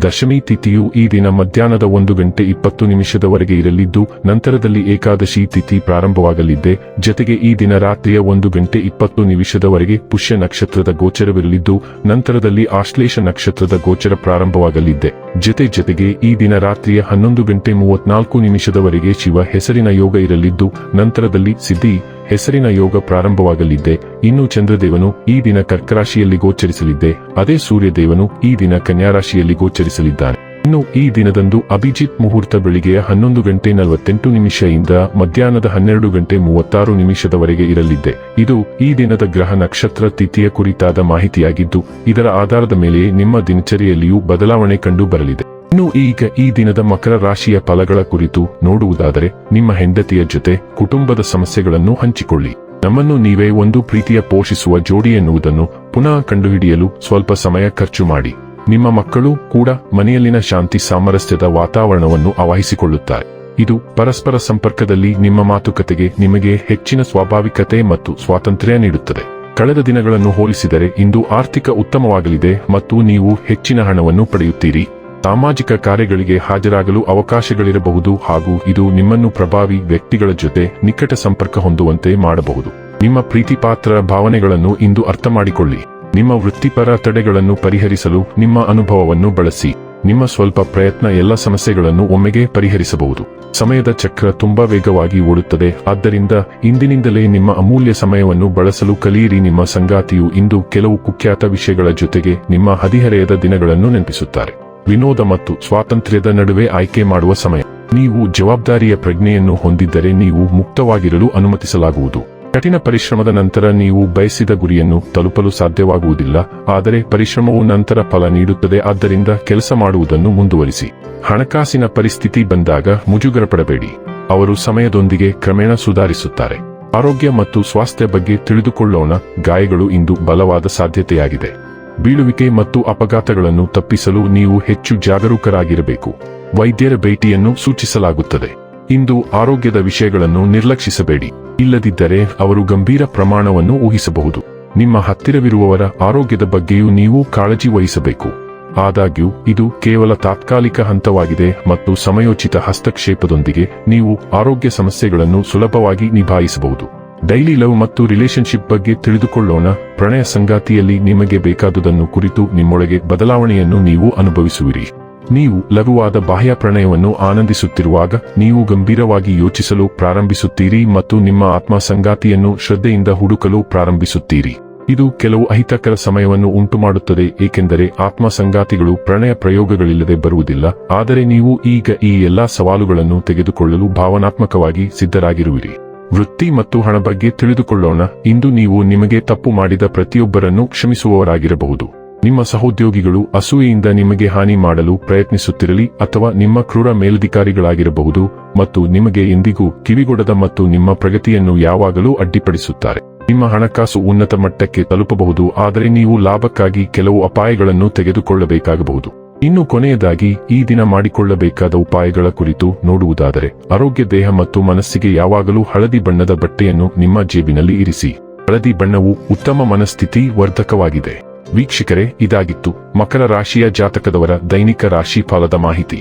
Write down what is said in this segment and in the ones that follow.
ದಶಮಿ ತಿಥಿಯು ಈ ದಿನ ಮಧ್ಯಾಹ್ನದ ಒಂದು ಗಂಟೆ ಇಪ್ಪತ್ತು ನಿಮಿಷದವರೆಗೆ ಇರಲಿದ್ದು, ನಂತರದಲ್ಲಿ ಏಕಾದಶಿ ತಿಥಿ ಪ್ರಾರಂಭವಾಗಲಿದೆ ಜತೆಗೆ ಈ ದಿನ ರಾತ್ರಿಯ ಒಂದು ಗಂಟೆ ಇಪ್ಪತ್ತು ನಿಮಿಷದವರೆಗೆ ಪುಷ್ಯ ನಕ್ಷತ್ರದ ಗೋಚರವಿರಲಿದ್ದು, ನಂತರದಲ್ಲಿ ಆಶ್ಲೇಷ ನಕ್ಷತ್ರದ ಗೋಚರ ಪ್ರಾರಂಭವಾಗಲಿದೆ ಜತೆ ಜೊತೆಗೆ ಈ ದಿನ ರಾತ್ರಿಯ ಹನ್ನೊಂದು ಗಂಟೆ ಮೂವತ್ನಾಲ್ಕು ನಿಮಿಷದವರೆಗೆ ಶಿವ ಹೆಸರಿನ ಯೋಗ ಇರಲಿದ್ದು, ನಂತರದಲ್ಲಿ ಸಿದ್ಧಿ ಹೆಸರಿನ ಯೋಗ ಪ್ರಾರಂಭವಾಗಲಿದ್ದೆ, ಇನ್ನು ಚಂದ್ರದೇವನು ಈ ದಿನ ಕರ್ಕರಾಶಿಯಲ್ಲಿ ಗೋಚರಿಸಲಿದ್ದೆ, ಅದೇ ಸೂರ್ಯದೇವನು ಈ ದಿನ ಕನ್ಯಾರಾಶಿಯಲ್ಲಿ ಗೋಚರಿಸಲಿದ್ದಾನೆ. ಇನ್ನು ಈ ದಿನದಂದು ಅಭಿಜಿತ್ ಮುಹೂರ್ತ ಬೆಳಿಗ್ಗೆಯ ಹನ್ನೊಂದು ಗಂಟೆ ನಲವತ್ತೆಂಟು ಇಂದ ಮಧ್ಯಾಹ್ನದ ಹನ್ನೆರಡು ಗಂಟೆ ಮೂವತ್ತಾರು ನಿಮಿಷದವರೆಗೆ ಇರಲಿದ್ದೆ. ಇದು ಈ ದಿನದ ಗ್ರಹ ನಕ್ಷತ್ರ ತಿಥಿಯ ಕುರಿತಾದ ಮಾಹಿತಿಯಾಗಿದ್ದು, ಇದರ ಆಧಾರದ ಮೇಲೆ ನಿಮ್ಮ ದಿನಚರಿಯಲ್ಲಿಯೂ ಬದಲಾವಣೆ ಕಂಡು ಬರಲಿದೆ. ಇನ್ನು ಈಗ ಈ ದಿನದ ಮಕರ ರಾಶಿಯ ಫಲಗಳ ಕುರಿತು ನೋಡುವುದಾದರೆ, ನಿಮ್ಮ ಹೆಂಡತಿಯ ಜೊತೆ ಕುಟುಂಬದ ಸಮಸ್ಯೆಗಳನ್ನು ಹಂಚಿಕೊಳ್ಳಿ. ನಮ್ಮನ್ನು ನೀವೇ ಒಂದು ಪ್ರೀತಿಯ ಪೋಷಿಸುವ ಜೋಡಿ ಎನ್ನುವುದನ್ನು ಪುನಃ ಕಂಡುಹಿಡಿಯಲು ಸ್ವಲ್ಪ ಸಮಯ ಖರ್ಚು ಮಾಡಿ. ನಿಮ್ಮ ಮಕ್ಕಳು ಕೂಡ ಮನೆಯಲ್ಲಿನ ಶಾಂತಿ ಸಾಮರಸ್ಯದ ವಾತಾವರಣವನ್ನು ಆವಹಿಸಿಕೊಳ್ಳುತ್ತಾರೆ. ಇದು ಪರಸ್ಪರ ಸಂಪರ್ಕದಲ್ಲಿ ನಿಮ್ಮ ಮಾತುಕತೆಗೆ ನಿಮಗೆ ಹೆಚ್ಚಿನ ಸ್ವಾಭಾವಿಕತೆ ಮತ್ತು ಸ್ವಾತಂತ್ರ್ಯ ನೀಡುತ್ತದೆ. ಕಳೆದ ದಿನಗಳನ್ನು ಹೋಲಿಸಿದರೆ ಇಂದು ಆರ್ಥಿಕ ಉತ್ತಮವಾಗಲಿದೆ ಮತ್ತು ನೀವು ಹೆಚ್ಚಿನ ಹಣವನ್ನು ಪಡೆಯುತ್ತೀರಿ. ಸಾಮಾಜಿಕ ಕಾರ್ಯಗಳಿಗೆ ಹಾಜರಾಗಲು ಅವಕಾಶಗಳಿರಬಹುದು ಹಾಗೂ ಇದು ನಿಮ್ಮನ್ನು ಪ್ರಭಾವಿ ವ್ಯಕ್ತಿಗಳ ಜೊತೆ ನಿಕಟ ಸಂಪರ್ಕ ಹೊಂದುವಂತೆ ಮಾಡಬಹುದು. ನಿಮ್ಮ ಪ್ರೀತಿಪಾತ್ರ ಭಾವನೆಗಳನ್ನು ಇಂದು ಅರ್ಥ ಮಾಡಿಕೊಳ್ಳಿ ನಿಮ್ಮ ವೃತ್ತಿಪರ ತಡೆಗಳನ್ನು ಪರಿಹರಿಸಲು ನಿಮ್ಮ ಅನುಭವವನ್ನು ಬಳಸಿ. ನಿಮ್ಮ ಸ್ವಲ್ಪ ಪ್ರಯತ್ನ ಎಲ್ಲ ಸಮಸ್ಯೆಗಳನ್ನು ಒಮ್ಮೆಗೆ ಪರಿಹರಿಸಬಹುದು. ಸಮಯದ ಚಕ್ರ ತುಂಬಾ ವೇಗವಾಗಿ ಓಡುತ್ತದೆ. ಆದ್ದರಿಂದ ಇಂದಿನಿಂದಲೇ ನಿಮ್ಮ ಅಮೂಲ್ಯ ಸಮಯವನ್ನು ಬಳಸಲು ಕಲಿಯಿರಿ. ನಿಮ್ಮ ಸಂಗಾತಿಯು ಇಂದು ಕೆಲವು ಕುಖ್ಯಾತ ವಿಷಯಗಳ ಜೊತೆಗೆ ನಿಮ್ಮ ಹದಿಹರೆಯದ ದಿನಗಳನ್ನು ನೆನಪಿಸುತ್ತಾರೆ. ವಿನೋದ ಮತ್ತು ಸ್ವಾತಂತ್ರ್ಯದ ನಡುವೆ ಆಯ್ಕೆ ಮಾಡುವ ಸಮಯ. ನೀವು ಜವಾಬ್ದಾರಿಯ ಪ್ರಜ್ಞೆಯನ್ನು ಹೊಂದಿದ್ದರೆ ನೀವು ಮುಕ್ತವಾಗಿರಲು ಅನುಮತಿಸಲಾಗುವುದು. ಕಠಿಣ ಪರಿಶ್ರಮದ ನಂತರ ನೀವು ಬಯಸಿದ ಗುರಿಯನ್ನು ತಲುಪಲು ಸಾಧ್ಯವಾಗುವುದಿಲ್ಲ, ಆದರೆ ಪರಿಶ್ರಮವು ನಂತರ ಫಲ ನೀಡುತ್ತದೆ, ಆದ್ದರಿಂದ ಕೆಲಸ ಮಾಡುವುದನ್ನು ಮುಂದುವರಿಸಿ. ಹಣಕಾಸಿನ ಪರಿಸ್ಥಿತಿ ಬಂದಾಗ ಮುಜುಗರ ಪಡಬೇಡಿ ಅವರು ಸಮಯದೊಂದಿಗೆ ಕ್ರಮೇಣ ಸುಧಾರಿಸುತ್ತಾರೆ. ಆರೋಗ್ಯ ಮತ್ತು ಸ್ವಾಸ್ಥ್ಯ ಬಗ್ಗೆ ತಿಳಿದುಕೊಳ್ಳೋಣ, ಗಾಯಗಳು ಇಂದು ಬಲವಾದ ಸಾಧ್ಯತೆಯಾಗಿದೆ. ಬೀಳುವಿಕೆ ಮತ್ತು ಅಪಘಾತಗಳನ್ನು ತಪ್ಪಿಸಲು ನೀವು ಹೆಚ್ಚು ಜಾಗರೂಕರಾಗಿರಬೇಕು. ವೈದ್ಯರ ಭೇಟಿಯನ್ನು ಸೂಚಿಸಲಾಗುತ್ತದೆ. ಇಂದು ಆರೋಗ್ಯದ ವಿಷಯಗಳನ್ನು ನಿರ್ಲಕ್ಷಿಸಬೇಡಿ. ಇಲ್ಲದಿದ್ದರೆ ಅವರು ಗಂಭೀರ ಪ್ರಮಾಣವನ್ನು ಊಹಿಸಬಹುದು. ನಿಮ್ಮ ಹತ್ತಿರವಿರುವವರ ಆರೋಗ್ಯದ ಬಗ್ಗೆಯೂ ನೀವು ಕಾಳಜಿ ವಹಿಸಬೇಕು. ಆದಾಗ್ಯೂ, ಇದು ಕೇವಲ ತಾತ್ಕಾಲಿಕ ಹಂತವಾಗಿದೆ ಮತ್ತು ಸಮಯೋಚಿತ ಹಸ್ತಕ್ಷೇಪದೊಂದಿಗೆ ನೀವು ಆರೋಗ್ಯ ಸಮಸ್ಯೆಗಳನ್ನು ಸುಲಭವಾಗಿ ನಿಭಾಯಿಸಬಹುದು. ಡೈಲಿ ಲವ್ ಮತ್ತು ರಿಲೇಶನ್ಶಿಪ್ ಬಗ್ಗೆ ತಿಳಿದುಕೊಳ್ಳೋಣ. ಪ್ರಣಯ ಸಂಗಾತಿಯಲ್ಲಿ ನಿಮಗೆ ಬೇಕಾದುದನ್ನು ಕುರಿತು ನಿಮ್ಮೊಳಗೆ ಬದಲಾವಣೆಯನ್ನು ನೀವು ಅನುಭವಿಸುವಿರಿ. ನೀವು ಲಘುವಾದ ಬಾಹ್ಯ ಪ್ರಣಯವನ್ನು ಆನಂದಿಸುತ್ತಿರುವಾಗ ನೀವು ಗಂಭೀರವಾಗಿ ಯೋಚಿಸಲು ಪ್ರಾರಂಭಿಸುತ್ತೀರಿ ಮತ್ತು ನಿಮ್ಮ ಆತ್ಮ ಸಂಗಾತಿಯನ್ನು ಶ್ರದ್ಧೆಯಿಂದ ಹುಡುಕಲು ಪ್ರಾರಂಭಿಸುತ್ತೀರಿ. ಇದು ಕೆಲವು ಅಹಿತಕರ ಸಮಯವನ್ನು ಉಂಟುಮಾಡುತ್ತದೆ, ಏಕೆಂದರೆ ಆತ್ಮ ಸಂಗಾತಿಗಳು ಪ್ರಣಯ ಪ್ರಯೋಗಗಳಿಲ್ಲದೆ ಬರುವುದಿಲ್ಲ. ಆದರೆ ನೀವು ಈಗ ಈ ಎಲ್ಲಾ ಸವಾಲುಗಳನ್ನು ತೆಗೆದುಕೊಳ್ಳಲು ಭಾವನಾತ್ಮಕವಾಗಿ ಸಿದ್ಧರಾಗಿರುವಿರಿ. ವೃತ್ತಿ ಮತ್ತು ಹಣ ಬಗ್ಗೆ ತಿಳಿದುಕೊಳ್ಳೋಣ. ಇಂದು ನೀವು ನಿಮಗೆ ತಪ್ಪು ಮಾಡಿದ ಪ್ರತಿಯೊಬ್ಬರನ್ನು ಕ್ಷಮಿಸುವವರಾಗಿರಬಹುದು. ನಿಮ್ಮ ಸಹೋದ್ಯೋಗಿಗಳು ಅಸೂಯೆಯಿಂದ ನಿಮಗೆ ಹಾನಿ ಮಾಡಲು ಪ್ರಯತ್ನಿಸುತ್ತಿರಲಿ ಅಥವಾ ನಿಮ್ಮ ಕ್ರೂರ ಮೇಲಧಿಕಾರಿಗಳಾಗಿರಬಹುದು ಮತ್ತು ನಿಮಗೆ ಎಂದಿಗೂ ಕಿವಿಗೊಡದ ಮತ್ತು ನಿಮ್ಮ ಪ್ರಗತಿಯನ್ನು ಯಾವಾಗಲೂ ಅಡ್ಡಿಪಡಿಸುತ್ತಾರೆ. ನಿಮ್ಮ ಹಣಕಾಸು ಉನ್ನತ ಮಟ್ಟಕ್ಕೆ ತಲುಪಬಹುದು, ಆದರೆ ನೀವು ಲಾಭಕ್ಕಾಗಿ ಕೆಲವು ಅಪಾಯಗಳನ್ನು ತೆಗೆದುಕೊಳ್ಳಬೇಕಾಗಬಹುದು. ಇನ್ನು ಕೊನೆಯದಾಗಿ ಈ ದಿನ ಮಾಡಿಕೊಳ್ಳಬೇಕಾದ ಉಪಾಯಗಳ ಕುರಿತು ನೋಡುವುದಾದರೆ, ಆರೋಗ್ಯ ದೇಹ ಮತ್ತು ಮನಸ್ಸಿಗೆ ಯಾವಾಗಲೂ ಹಳದಿ ಬಣ್ಣದ ಬಟ್ಟೆಯನ್ನು ನಿಮ್ಮ ಜೇಬಿನಲ್ಲಿ ಇರಿಸಿ. ಹಳದಿ ಬಣ್ಣವು ಉತ್ತಮ ಮನಸ್ಥಿತಿ ವರ್ಧಕವಾಗಿದೆ. ವೀಕ್ಷಕರೇ, ಇದಾಗಿತ್ತು ಮಕರ ರಾಶಿಯ ಜಾತಕದವರ ದೈನಿಕ ರಾಶಿ ಫಲದ ಮಾಹಿತಿ.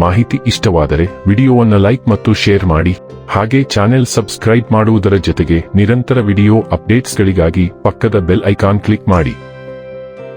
ಮಾಹಿತಿ ಇಷ್ಟವಾದರೆ ವಿಡಿಯೋವನ್ನು ಲೈಕ್ ಮತ್ತು ಶೇರ್ ಮಾಡಿ. ಹಾಗೆ ಚಾನೆಲ್ ಸಬ್ಸ್ಕ್ರೈಬ್ ಮಾಡುವುದರ ಜೊತೆಗೆ ನಿರಂತರ ವಿಡಿಯೋ ಅಪ್ಡೇಟ್ಸ್ಗಳಿಗಾಗಿ ಪಕ್ಕದ ಬೆಲ್ ಐಕಾನ್ ಕ್ಲಿಕ್ ಮಾಡಿ.